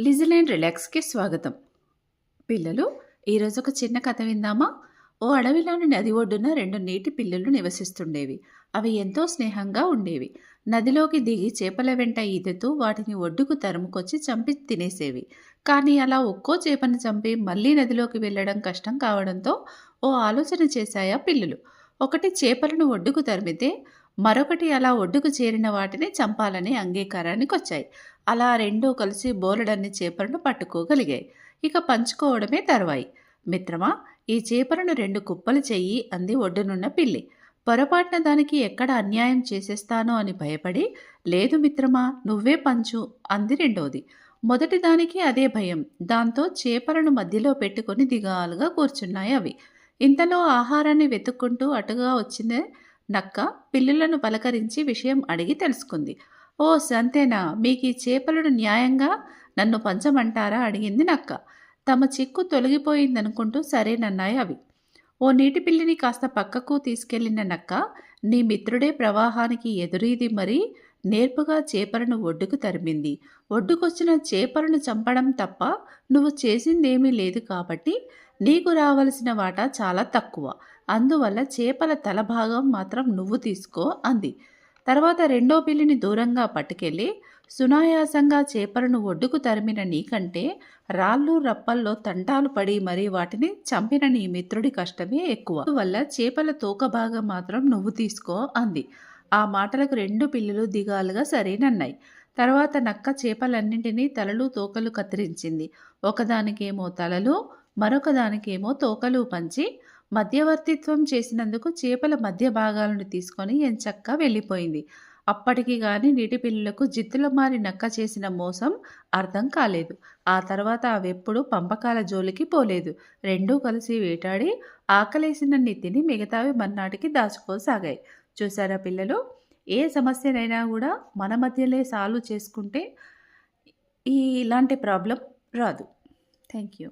Listen and రిలాక్స్కి స్వాగతం. పిల్లలు ఈరోజు ఒక చిన్న కథ విందామా? ఓ అడవిలోని నది ఒడ్డున రెండు నీటి పిల్లులు నివసిస్తుండేవి. అవి ఎంతో స్నేహంగా ఉండేవి. నదిలోకి దిగి చేపల వెంట ఈదుతూ వాటిని ఒడ్డుకు తరుముకొచ్చి చంపి తినేసేవి. కానీ అలా ఒక్కో చేపను చంపి మళ్ళీ నదిలోకి వెళ్ళడం కష్టం కావడంతో ఓ ఆలోచన చేశాయా పిల్లులు. ఒకటి చేపలను ఒడ్డుకు తరిమితే మరొకటి అలా ఒడ్డుకు చేరిన వాటిని చంపాలనే అంగీకారానికి వచ్చాయి అలా రెండూ కలిసి బోలెడన్ని చేపలను పట్టుకోగలిగాయి. ఇక పంచుకోవడమే తర్వాయి. మిత్రమా ఈ చేపలను రెండు కుప్పలు చెయ్యి అంది ఒడ్డునున్న పిల్లి. పొరపాటున దానికి ఎక్కడ అన్యాయం చేసేస్తానో అని భయపడి లేదు మిత్రమా నువ్వే పంచు అంది రెండోది. మొదటి దానికి అదే భయం. దాంతో చేపలను మధ్యలో పెట్టుకొని దిగాలుగా కూర్చున్నాయి అవి. ఇంతలో ఆహారాన్ని వెతుక్కుంటూ అటుగా వచ్చిందే నక్క. పిల్లులను పలకరించి విషయం అడిగి తెలుసుకుంది. ఓ సంతేనా? మీకు ఈ చేపలను న్యాయంగా నన్ను పంచమంటారా? అడిగింది నక్క. తమ చిక్కు తొలగిపోయిందనుకుంటూ సరేనన్నాయి అవి. ఓ నీటి పిల్లిని కాస్త పక్కకు తీసుకెళ్ళిన నక్క నీ మిత్రుడే ప్రవాహానికి ఎదురీది మరీ నేర్పుగా చేపలను ఒడ్డుకు తరిమింది. ఒడ్డుకొచ్చిన చేపలను చంపడం తప్ప నువ్వు చేసిందేమీ లేదు కాబట్టి నీకు రావలసిన వాటా చాలా తక్కువ. అందువల్ల చేపల తల భాగం మాత్రం నువ్వు తీసుకో అంది. తర్వాత రెండో పిల్లిని దూరంగా పట్టుకెళ్ళి సునాయాసంగా చేపలను ఒడ్డుకు తరిమిన నీకంటే రాళ్ళు రప్పల్లో తంటాలు పడి మరీ వాటిని చంపిన నీ మిత్రుడి కష్టమే ఎక్కువ. అందువల్ల చేపల తోక భాగం మాత్రం నువ్వు తీసుకో అంది. ఆ మాటలకు రెండు పిల్లులు దిగాలుగా సరేనన్నాయి. తర్వాత నక్క చేపలన్నింటినీ తలలు తోకలు కత్తిరించింది. ఒకదానికేమో తలలు మరొక దానికేమో తోకలు పంచి మధ్యవర్తిత్వం చేసినందుకు చేపల మధ్య భాగాలను తీసుకొని ఎంచక్కా వెళ్ళిపోయింది. అప్పటికి గాని నీటి పిల్లలకు జిత్తుల మారి నక్క చేసిన మోసం అర్థం కాలేదు. ఆ తర్వాత అవెప్పుడు పంపకాల జోలికి పోలేదు. రెండూ కలిసి వేటాడి ఆకలేసినన్ని తిని మిగతావి మన్నాటికి దాచుకోసాగాయి. చూసారా పిల్లలు? ఏ సమస్యనైనా కూడా మన మధ్యలే సాల్వ్ చేసుకుంటే ఈ ఇలాంటి ప్రాబ్లం రాదు. Thank you.